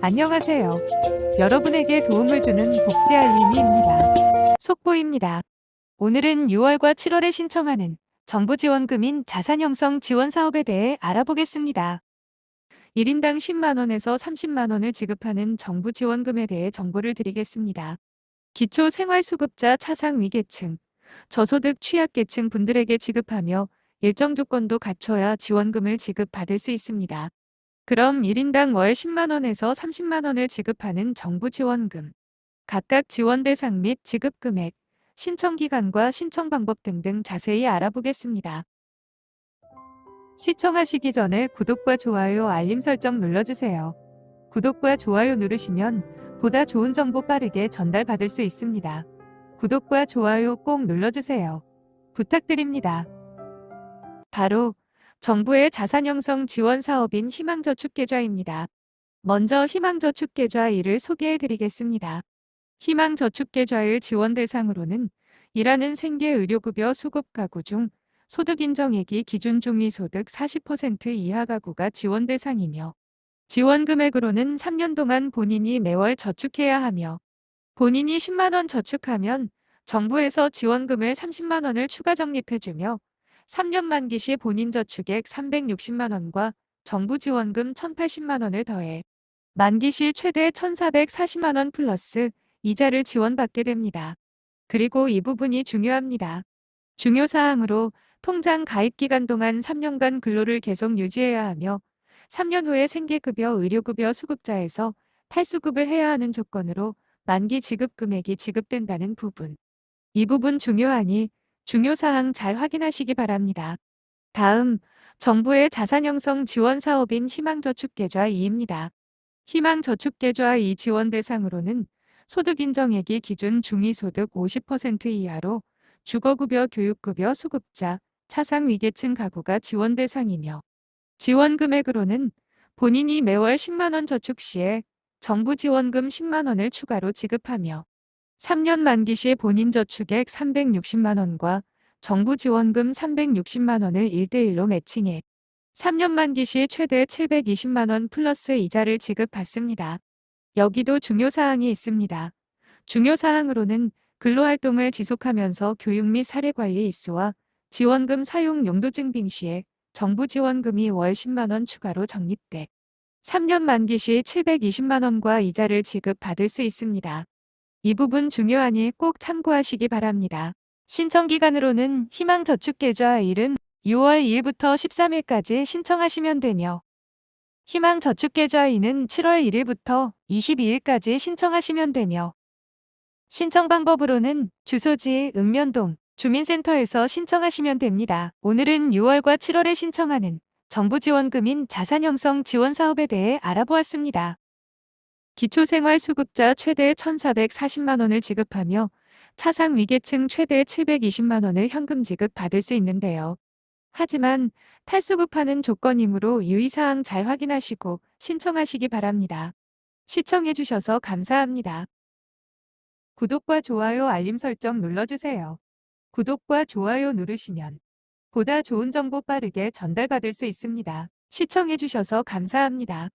안녕하세요. 여러분에게 도움을 주는 복지 알림이입니다. 속보입니다. 오늘은 6월과 7월에 신청하는 정부 지원금인 자산 형성 지원 사업에 대해 알아보겠습니다. 1인당 10만원에서 30만원을 지급하는 정부 지원금에 대해 정보를 드리겠습니다. 기초 생활수급자 차상 위계층, 저소득 취약계층 분들에게 지급하며 일정 조건도 갖춰야 지원금을 지급받을 수 있습니다. 그럼 1인당 월 10만원에서 30만원을 지급하는 정부 지원금. 각각 지원 대상 및 지급 금액, 신청 기간과 신청 방법 등등 자세히 알아보겠습니다. 시청하시기 전에 구독과 좋아요, 알림 설정 눌러주세요. 구독과 좋아요 누르시면 보다 좋은 정보 빠르게 전달받을 수 있습니다. 구독과 좋아요 꼭 눌러주세요. 부탁드립니다. 바로 정부의 자산 형성 지원 사업인 희망저축계좌입니다. 먼저 희망저축계좌 1을 소개해 드리겠습니다. 희망저축계좌의 지원 대상으로는 일하는 생계 의료급여 수급 가구 중 소득 인정액이 기준 중위소득 40% 이하 가구가 지원 대상이며 지원 금액으로는 3년 동안 본인이 매월 저축해야 하며 본인이 10만원 저축하면 정부에서 지원금을 30만원을 추가 적립해주며 3년 만기 시 본인 저축액 360만 원과 정부 지원금 1,080만 원을 더해 만기 시 최대 1,440만 원 플러스 이자를 지원받게 됩니다. 그리고 이 부분이 중요합니다. 중요 사항으로 통장 가입 기간 동안 3년간 근로를 계속 유지해야 하며 3년 후에 생계급여, 의료급여 수급자에서 탈수급을 해야 하는 조건으로 만기 지급 금액이 지급된다는 부분. 이 부분 중요하니 중요 사항 잘 확인하시기 바랍니다. 다음, 정부의 자산 형성 지원 사업인 희망저축계좌 2입니다. 희망저축계좌 2 지원 대상으로는 소득 인정액이 기준 중위소득 50% 이하로 주거급여, 교육급여 수급자, 차상위계층 가구가 지원 대상이며 지원 금액으로는 본인이 매월 10만원 저축 시에 정부 지원금 10만원을 추가로 지급하며 3년 만기 시 본인 저축액 360만 원과 정부 지원금 360만 원을 1대1로 매칭해 3년 만기 시 최대 720만 원 플러스 이자를 지급받습니다. 여기도 중요사항이 있습니다. 중요사항으로는 근로활동을 지속하면서 교육 및 사례관리 이수와 지원금 사용 용도 증빙 시에 정부 지원금이 월 10만 원 추가로 적립돼 3년 만기 시 720만 원과 이자를 지급받을 수 있습니다. 이 부분 중요하니 꼭 참고하시기 바랍니다. 신청 기간으로는 희망저축계좌 1은 6월 2일부터 13일까지 신청하시면 되며 희망저축계좌 2는 7월 1일부터 22일까지 신청하시면 되며 신청 방법으로는 주소지 읍면동 주민센터에서 신청하시면 됩니다. 오늘은 6월과 7월에 신청하는 정부 지원금인 자산형성 지원 사업에 대해 알아보았습니다. 기초생활수급자 최대 1,440만원을 지급하며 차상 위계층 최대 720만원을 현금 지급 받을 수 있는데요. 하지만 탈수급하는 조건이므로 유의사항 잘 확인하시고 신청하시기 바랍니다. 시청해주셔서 감사합니다. 구독과 좋아요 알림 설정 눌러주세요. 구독과 좋아요 누르시면 보다 좋은 정보 빠르게 전달받을 수 있습니다. 시청해주셔서 감사합니다.